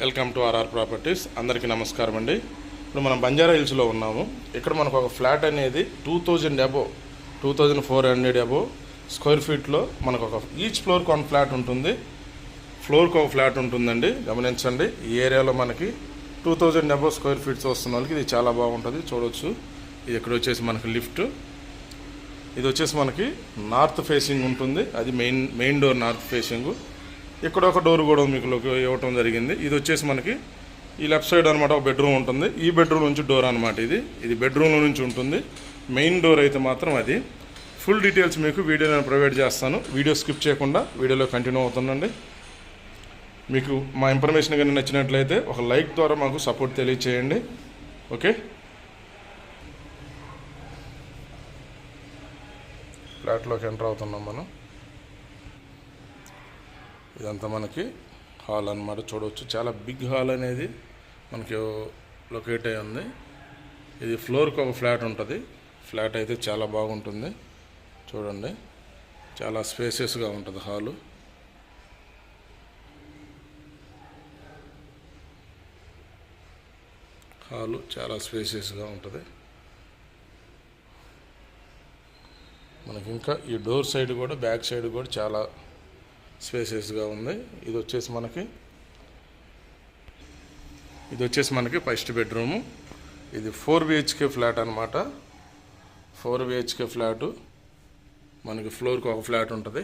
Welcome to RR properties. అందరికీ నమస్కారం అండి. ఇప్పుడు మనం బంజారా హిల్స్లో ఉన్నాము. ఇక్కడ మనకు ఒక ఫ్లాట్ అనేది two thousand above two thousand four hundred above square ఫీట్లో మనకు ఒక ఈచ్ ఫ్లోర్కి వన్ ఫ్లాట్ ఉంటుంది. ఫ్లోర్కి ఒక ఫ్లాట్ ఉంటుందండి. గమనించండి. ఈ ఏరియాలో మనకి two thousand above square feet వస్తున్న వాళ్ళకి ఇది చాలా బాగుంటుంది. చూడవచ్చు ఇది ఇక్కడ వచ్చేసి మనకి లిఫ్ట్. ఇది వచ్చేసి మనకి నార్త్ ఫేసింగ్ ఉంటుంది. అది main main door north facing. ఇక్కడ ఒక డోర్ కూడా మీకు లోకి ఇవ్వటం జరిగింది. ఇది వచ్చేసి మనకి ఈ లెఫ్ట్ సైడ్ అనమాట ఒక బెడ్రూమ్ ఉంటుంది. ఈ బెడ్రూమ్ నుంచి డోర్ అనమాట ఇది. ఇది బెడ్రూమ్లో నుంచి ఉంటుంది. మెయిన్ డోర్ అయితే మాత్రం అది. ఫుల్ డీటెయిల్స్ మీకు వీడియో నేను ప్రొవైడ్ చేస్తాను. వీడియో స్కిప్ చేయకుండా వీడియోలో కంటిన్యూ అవుతుందండి మీకు మా ఇన్ఫర్మేషన్ కానీ నచ్చినట్లయితే ఒక లైక్ ద్వారా మాకు సపోర్ట్ తెలియచేయండి. ఓకే? ఫ్లాట్లోకి ఎంటర్ అవుతున్నాం మనం. ఇదంతా మనకి హాల్ అన్నమాట. చూడవచ్చు చాలా బిగ్ హాల్ అనేది మనకి లొకేట్ అయి ఉంది. ఇది ఫ్లోర్కి ఒక ఫ్లాట్ ఉంటుంది. ఫ్లాట్ అయితే చాలా బాగుంటుంది. చూడండి. చాలా స్పేసియస్గా ఉంటుంది హాలు. హాలు చాలా స్పేసియస్గా ఉంటుంది. మనకి ఇంకా ఈ డోర్ సైడ్ కూడా బ్యాక్ సైడ్ కూడా చాలా స్పేసెస్గా ఉంది. ఇది వచ్చేసి మనకి ఇది వచ్చేసి మనకి ఫస్ట్ బెడ్రూము. ఇది ఫోర్ బిహెచ్కే ఫ్లాట్ అనమాట ఫోర్ బిహెచ్కే ఫ్లాటు. మనకి ఫ్లోర్కి ఒక ఫ్లాట్ ఉంటుంది.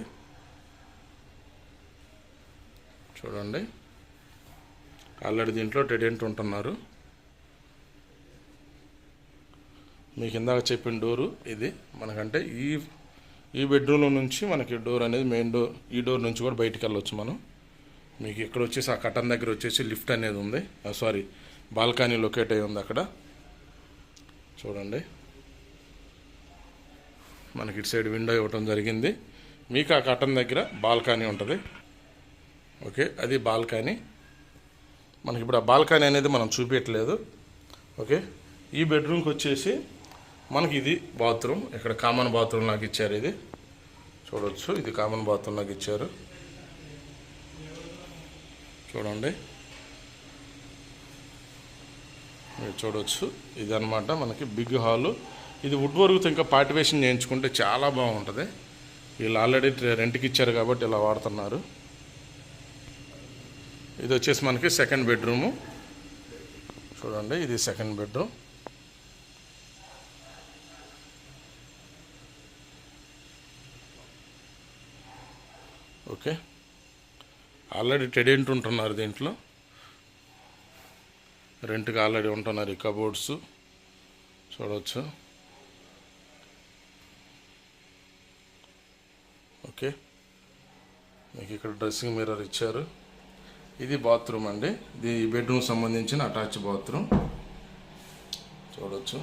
చూడండి. ఆల్రెడీ దీంట్లో టెడెంట్ ఉంటున్నారు. మీకు ఇందాక చెప్పిన డోరు ఇది. మనకంటే ఈ ఈ బెడ్రూమ్లో నుంచి మనకి డోర్ అనేది మెయిన్ డోర్ ఈ డోర్ నుంచి కూడా బయటికి వెళ్ళొచ్చు మనం. మీకు ఇక్కడ వచ్చేసి ఆ కటన్ దగ్గర వచ్చేసి లిఫ్ట్ అనేది ఉంది. సారీ బాల్కనీ లొకేట్ అయి ఉంది అక్కడ. చూడండి. మనకి ఇటు సైడ్ విండో ఇవ్వటం జరిగింది. మీకు ఆ కటన్ దగ్గర బాల్కనీ ఉంటుంది. ఓకే అది బాల్కనీ మనకి ఇప్పుడు ఆ బాల్కనీ అనేది మనం చూపించట్లేదు ఓకే ఈ బెడ్రూమ్కి వచ్చేసి మనకి ఇది బాత్రూమ్. ఇక్కడ కామన్ బాత్రూమ్ నాకు ఇచ్చారు ఇది. చూడవచ్చు ఇది కామన్ బాత్రూమ్ నాకు ఇచ్చారు. చూడండి. మీరు చూడవచ్చు ఇది అనమాట మనకి బిగ్ హాలు. ఇది వుడ్ వర్క్తో ఇంకా పార్టివేషన్ చేయించుకుంటే చాలా బాగుంటుంది. వీళ్ళు ఆల్రెడీ రెంట్కి ఇచ్చారు కాబట్టి ఇలా వాడుతున్నారు. ఇది వచ్చేసి మనకి సెకండ్ బెడ్రూము. చూడండి ఇది second bedroom. Okay. Already tenant ఉంటున్నారు దీంట్లో. రెంట్కి ఆల్రెడీ ఉంటున్నారు ఈ కబోర్డ్స్. చూడవచ్చు ఓకే. మీకు ఇక్కడ డ్రెస్సింగ్ మిర్రర్ ఇచ్చారు. ఇది బాత్రూమ్ అండి. ఇది బెడ్రూమ్ సంబంధించిన అటాచ్ బాత్రూమ్. చూడవచ్చు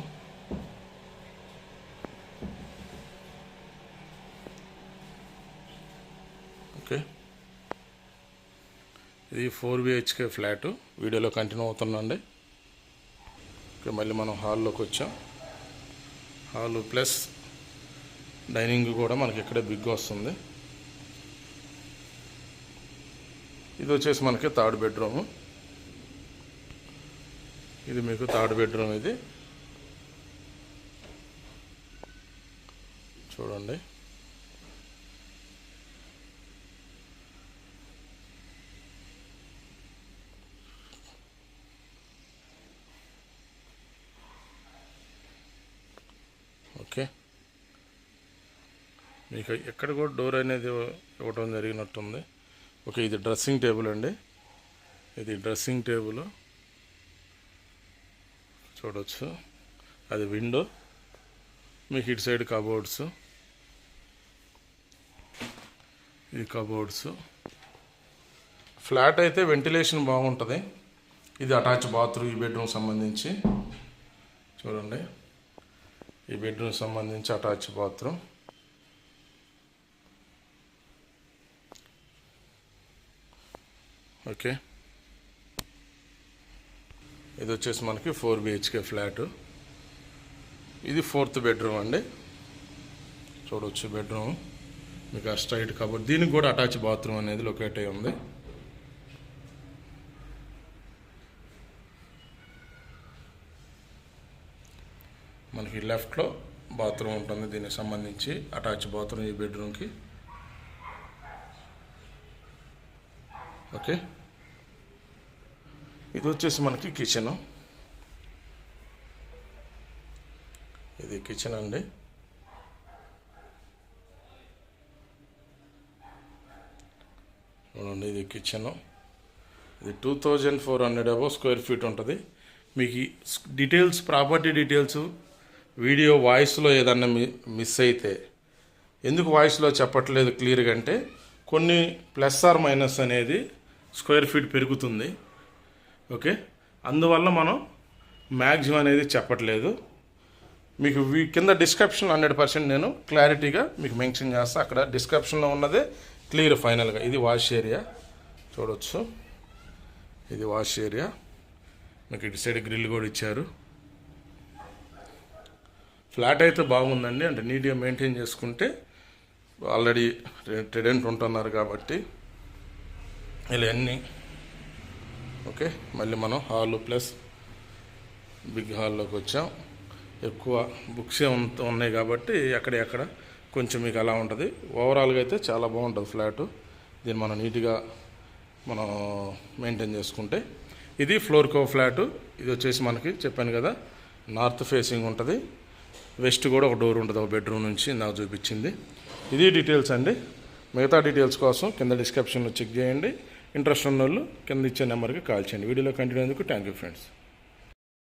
ఓకే. ఇది ఫోర్ బిహెచ్కే ఫ్లాట్. వీడియోలో కంటిన్యూ అవుతుందండి. ఓకే మళ్ళీ మనం హాల్లోకి వచ్చాం. హాల్ ప్లస్ డైనింగ్ కూడా మనకి ఇక్కడే బిగ్ వస్తుంది. ఇది వచ్చేసి మనకి థర్డ్ బెడ్రూమ్. ఇది మీకు థర్డ్ బెడ్రూమ్ ఇది. చూడండి. ఓకే. మీకు ఎక్కడ కూడా డోర్ అనేది ఇవ్వటం జరిగినట్టుంది. ఓకే ఇది డ్రెస్సింగ్ టేబుల్ అండి. ఇది డ్రెస్సింగ్ టేబుల్. చూడవచ్చు అది విండో. మీకు ఇటు సైడ్ కబోర్డ్స్. ఇది కబోర్డ్స్. ఫ్లాట్ అయితే వెంటిలేషన్ బాగుంటుంది. ఇది అటాచ్ బాత్రూమ్ ఈ బెడ్రూమ్ సంబంధించి. చూడండి. ఈ బెడ్రూమ్ సంబంధించి అటాచ్ బాత్రూమ్. ఓకే. ఇది వచ్చేసి మనకి ఫోర్ బిహెచ్కే ఫ్లాటు. ఇది ఫోర్త్ బెడ్రూమ్ అండి. చూడవచ్చు బెడ్రూమ్. మీకు ఆ స్ట్రైట్ కబోర్డ్. దీనికి కూడా అటాచ్ బాత్రూమ్ అనేది లొకేట్ అయి ఉంది. మనకి లెఫ్ట్లో బాత్రూమ్ ఉంటుంది. దీనికి సంబంధించి అటాచ్ బాత్రూమ్ ఈ బెడ్రూమ్కి. ఓకే. ఇది వచ్చేసి మనకి కిచెన్. ఇది కిచెన్ అండి. చూడండి ఇది కిచెన్. ఇది two thousand four hundred above square feet ఉంటుంది. మీకు డీటెయిల్స్ ప్రాపర్టీ డీటెయిల్స్ వీడియో వాయిస్లో ఏదన్నా మి- మిస్ అయితే ఎందుకు వాయిస్లో చెప్పట్లేదు క్లియర్గా అంటే కొన్ని ప్లస్ ఆర్ మైనస్ అనేది స్క్వేర్ ఫీట్ పెరుగుతుంది ఓకే? అందువల్ల మనం మ్యాక్సిమం అనేది చెప్పట్లేదు. మీకు వీ కింద డిస్క్రిప్షన్ హండ్రెడ్ పర్సెంట్ నేను క్లారిటీగా మీకు మెన్షన్ చేస్తాను అక్కడ డిస్క్రిప్షన్లో ఉన్నదే క్లియర్ ఫైనల్గా. ఇది వాష్ ఏరియా. చూడొచ్చు. ఇది వాష్ ఏరియా. మీకు ఇటు సైడ్ గ్రిల్ కూడా ఇచ్చారు. ఫ్లాట్ అయితే బాగుందండి. అంటే నీట్గా మెయింటైన్ చేసుకుంటే ఆల్రెడీ టెడెంట్ ఉంటున్నారు కాబట్టి ఇలా అన్ని. ఓకే మళ్ళీ మనం హాల్ ప్లస్ బిగ్ హాల్లోకి వచ్చాం. ఎక్కువ బుక్సే ఉన్నాయి కాబట్టి ఎక్కడ ఎక్కడ కొంచెం మీకు అలా ఉంటుంది. ఓవరాల్గా అయితే చాలా బాగుంటుంది ఫ్లాట్. దీన్ని మనం నీట్గా మనం మెయింటైన్ చేసుకుంటే ఇది ఫ్లోర్ కో ఫ్లాట్. ఇది వచ్చేసి మనకి చెప్పాను కదా నార్త్ ఫేసింగ్ ఉంటుంది. వెస్ట్ కూడా ఒక డోర్ ఉంటుంది ఒక బెడ్రూమ్ నుంచి నాకు చూపించింది. ఇది డీటెయిల్స్ అండి. మిగతా డీటెయిల్స్ కోసం కింద డిస్క్రిప్షన్లో చెక్ చేయండి. ఇంట్రెస్ట్ ఉన్న వాళ్ళు కింద ఇచ్చే నెంబర్కి కాల్ చేయండి. వీడియోలో కంటిన్యూ అయ్యేందుకు థ్యాంక్ యూ ఫ్రెండ్స్.